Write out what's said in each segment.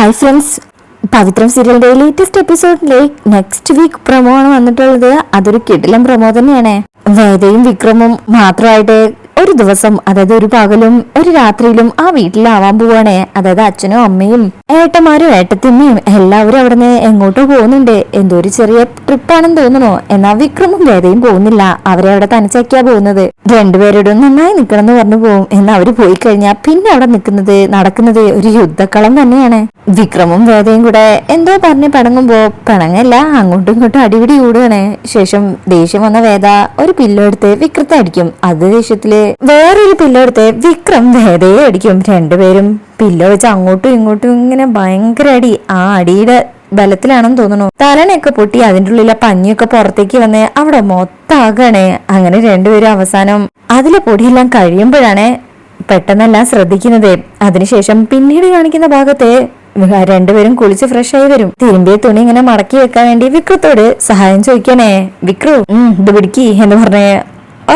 Hi friends Pavithram സീരിയലിന്റെ latest എപ്പിസോഡിലെ next week promo ആണ് വന്നിട്ടുള്ളത്. അതൊരു കിടിലം പ്രൊമോ തന്നെയാണ്. വേദയും വിക്രമും മാത്രമായിട്ട് ഒരു ദിവസം അതായത് ഒരു പകലും ഒരു രാത്രിയിലും ആ വീട്ടിലാവാൻ പോവാണ്. അതായത് അച്ഛനും അമ്മയും ഏട്ടന്മാരും ഏട്ടത്തിമ്മയും എല്ലാവരും അവിടുന്ന് എങ്ങോട്ടോ പോകുന്നുണ്ട്. എന്തോ ഒരു ചെറിയ ട്രിപ്പാണെന്ന് തോന്നുന്നു. എന്നാൽ വിക്രമും വേദയും പോകുന്നില്ല. അവരെ അവിടെ തനിച്ചാക്കിയാ പോകുന്നത്. രണ്ടുപേരോടും നന്നായി നിൽക്കണം എന്ന് പറഞ്ഞു പോകും. എന്നാൽ അവർ പോയി കഴിഞ്ഞാൽ പിന്നെ അവിടെ നിൽക്കുന്നത് നടക്കുന്നത് ഒരു യുദ്ധക്കളം തന്നെയാണ്. വിക്രമും വേദയും കൂടെ എന്തോ പറഞ്ഞ് പിണങ്ങുമ്പോ പിണങ്ങല്ല അങ്ങോട്ടും ഇങ്ങോട്ടും അടിപിടി കൂടുകയാണ് ശേഷം ദേഷ്യം വന്ന വേദ ഒരു പില്ലോ എടുത്ത് വിക്രത്തെ അടിക്കും. അത് ദേഷ്യത്തിൽ വേറൊരു പില്ലോ എടുത്ത് വിക്രം വേദയെ അടിക്കും. രണ്ടുപേരും പില്ലോ വെച്ച് അങ്ങോട്ടും ഇങ്ങോട്ടും ഇങ്ങനെ ഭയങ്കര അടി. ആ അടിയുടെ ബലത്തിലാണെന്ന് തോന്നുന്നു. തലണയൊക്കെ പൊട്ടി അതിന്റെ ഉള്ളിലെ പഞ്ഞിയൊക്കെ പുറത്തേക്ക് വന്ന് അവിടെ മൊത്താകണേ. അങ്ങനെ രണ്ടുപേരും അവസാനം അതിലെ പൊടിയെല്ലാം കഴിയുമ്പോഴാണ് പെട്ടെന്നെല്ലാം ശ്രദ്ധിക്കുന്നത്. അതിനുശേഷം പിന്നീട് കാണിക്കുന്ന ഭാഗത്തെ രണ്ടുപേരും കുളിച്ച് ഫ്രഷ് ആയി വരും. തിരുമ്പിയ തുണി ഇങ്ങനെ മടക്കി വെക്കാൻ വേണ്ടി വിക്രത്തോട് സഹായം ചോദിക്കണേ. വിക്രു ഇത് പിടിക്കി എന്ന് പറഞ്ഞ്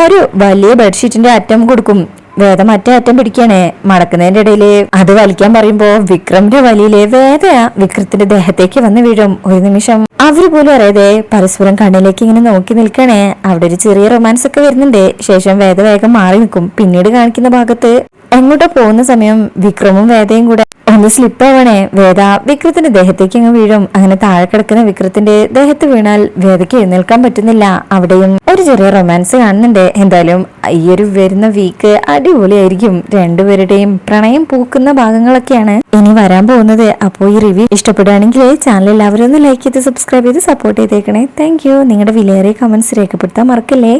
ഒരു വലിയ ബെഡ്ഷീറ്റിന്റെ അറ്റം കൊടുക്കും. വേദ മറ്റേ അറ്റം പിടിക്കണേ മടക്കുന്നതിന്റെ ഇടയിൽ അത് വലിക്കാൻ പറയുമ്പോ വിക്രമിന്റെ വലിയിലെ വേദ വിക്രത്തിന്റെ ദേഹത്തേക്ക് വന്ന് വീഴും. ഒരു നിമിഷം അവർ പോലും അറിയാതെ പരസ്പരം കണ്ണിലേക്ക് ഇങ്ങനെ നോക്കി നിൽക്കണേ അവിടെ ഒരു ചെറിയ റൊമാൻസ് ഒക്കെ വരുന്നുണ്ട്. ശേഷം വേദ വേഗം മാറി നിൽക്കും. പിന്നീട് കാണിക്കുന്ന ഭാഗത്ത് എങ്ങോട്ടോ പോകുന്ന സമയം വിക്രമും വേദയും കൂടെ ഒന്ന് സ്ലിപ്പ് ആവണേ. വേദ വിക്രത്തിന്റെ ദേഹത്തേക്ക് അങ്ങ് വീഴും. അങ്ങനെ താഴെ കിടക്കുന്ന വിക്രത്തിന്റെ ദേഹത്ത് വീണാൽ വേദയ്ക്ക് എഴുന്നേൽക്കാൻ പറ്റുന്നില്ല. അവിടെയും ഒരു ചെറിയ റൊമാൻസ് കാണുന്നുണ്ട്. എന്തായാലും ഈ ഒരു വരുന്ന വീക്ക് അടിപൊളിയായിരിക്കും. രണ്ടുപേരുടെയും പ്രണയം പൂക്കുന്ന ഭാഗങ്ങളൊക്കെയാണ് ഇനി വരാൻ പോകുന്നത്. അപ്പോൾ ഈ റിവ്യൂ ഇഷ്ടപ്പെടുകയാണെങ്കിൽ ചാനൽ എല്ലാവരും ഒന്ന് ലൈക്ക് ചെയ്ത് സബ്സ്ക്രൈബ് ചെയ്ത് സപ്പോർട്ട് ചെയ്തേക്കണേ. താങ്ക് നിങ്ങളുടെ വിലയേറിയ കമന്റ്സ് രേഖപ്പെടുത്താൻ മറക്കല്ലേ?